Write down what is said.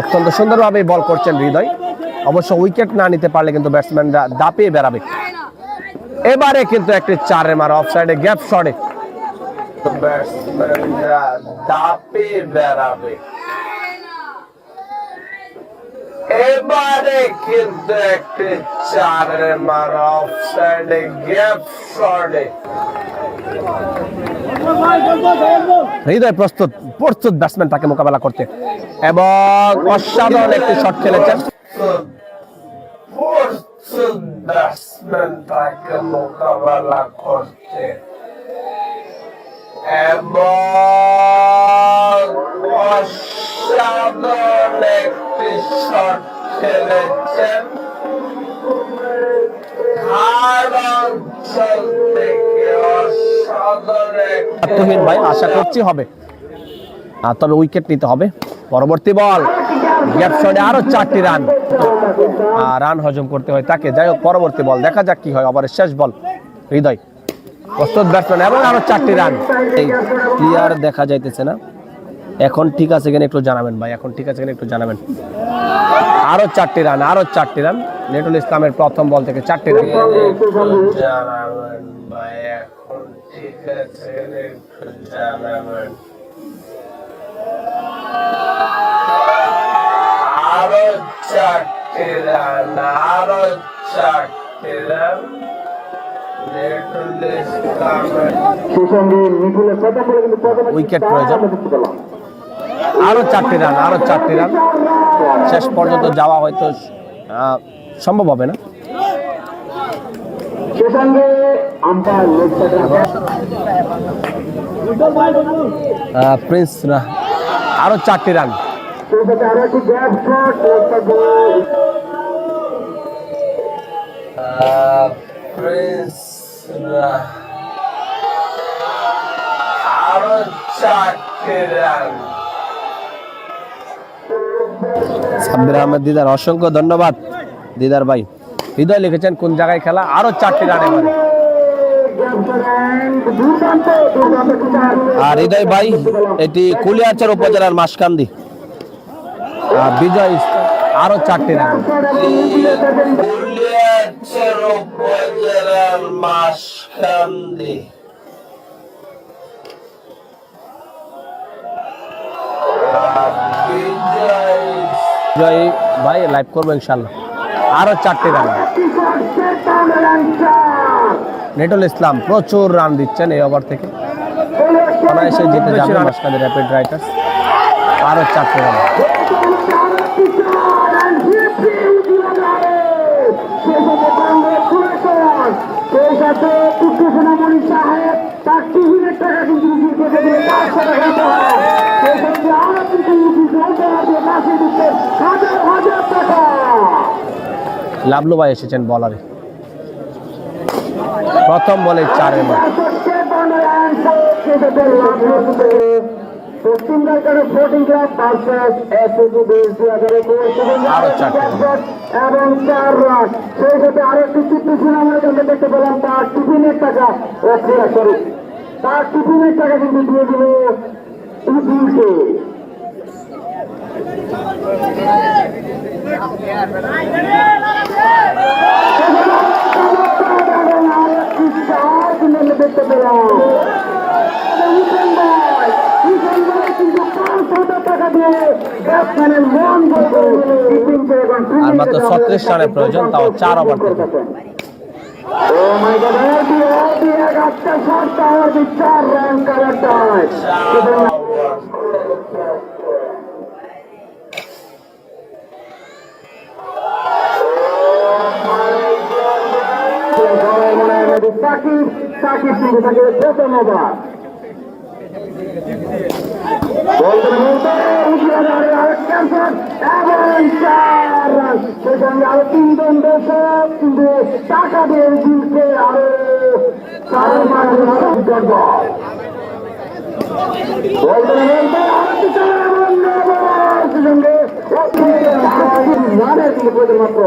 অত্যন্ত সুন্দরভাবে বল করছেন হৃদয়। অবশ্য উইকেট না নিতে পারলে কিন্তু ব্যাটসম্যানরা দাপিয়ে বেড়াবে। এবারে কিন্তু একটি চারে মারা অফ সাইডে গ্যাপ শটে ব্যাটসম্যানরা দাপিয়ে বেড়াবে। এবারে কিন্তু একটি চারে মারা অফ সাইডে গ্যাপ শটে হৃদয় প্রস্তুত প্রস্তুত ব্যাটসম্যান তাকে মোকাবেলা করতে। এবং অসাধারণ একটি শট খেলেছেন। প্রস্তুত ব্যাটসম্যান তাকে মোকাবেলা করতে। এবং তুহিন ভাই, আশা করছি হবে। আর তবে উইকেট নিতে হবে। পরবর্তী বল গ্যাপ আরও চারটি রান রান হজম করতে হয় তাকে। যাই হোক, পরবর্তী বল দেখা যাক কি হয়। ওভারের শেষ বল হৃদয়। প্রস্তুত ব্যাটসম্যান এবং আরও চারটি রান এই ক্লিয়ার দেখা যাইতেছে না। এখন ঠিক আছে কিনা একটু জানাবেন ভাই এখন ঠিক আছে কিনা একটু জানাবেন। আরও চারটি রান আরও চারটি রান। নেটুল ইসলামের প্রথম বল থেকে চারটি রান। জানাবেন ভাই এখন ঠিক আছে কিনা আরও চারটি রান আরও চারটি উইকেট প্রয়োজন। দেখতে পেলাম আরও চারটি রান আরও চারটি রান। শেষ পর্যন্ত যাওয়া হয়তো সম্ভব হবে না। প্রিন্স, না, আরও চারটি রান। আরও চারটি রান। সাব্বির আহমেদ দিদার, অসংখ্য ধন্যবাদ। দিদার ভাই, হৃদয় লিখেছেন কোন জায়গায় খেলা? আরও চারটি রান এবারে। আর হৃদয় ভাই, এটি কুলিয়ারচর উপজেলার মাসকান্দি। আর বিজয়, আরও চারটি রান। কুলিয়ারচর উপজেলার মাসকান্দি। বিজয় ভাই লাইভ করব ইনশাল্লাহ। আরও চারটে রান নেটল ইসলাম প্রচুর রান দিচ্ছেন এই ওভার থেকে। অনায়াসে জিতে যাবে মাসকাদের র্যাপিড রাইটার্স আরও চারটে রান লাভলু ভাই এসেছেন বলারে প্রথম বলে চারে চিত্র জন্য দেখতে পেলাম তার টিফিনের তার টিফিনের টাকা কিন্তু দিয়ে দিল উকিলকে এবং আরেকটি চার কিন্তু আমরা দেখতে পেলাম হুসেন ভাই হুসেন ভাই কিন্তু পাঁচ হাজার টাকা দিয়ে ব্যাটসম্যানের মন বলতে টিফিনকে এবং আর মাত্র ছত্রিশ রানের প্রয়োজন তাও চার ওভার থেকে চার রান সাকিব সাকিব থাকে প্রথম বলতে বলতে উঠিয়ে আরেক ক্যান্সার এবং চার রান সেই আরও তিনজন দর্শক কিন্তু টাকা দিয়ে দিচ্ছে আরও চার বল বলতে বলতে আরেকটি চার এবং নবম সেই রানের কিন্তু মাত্র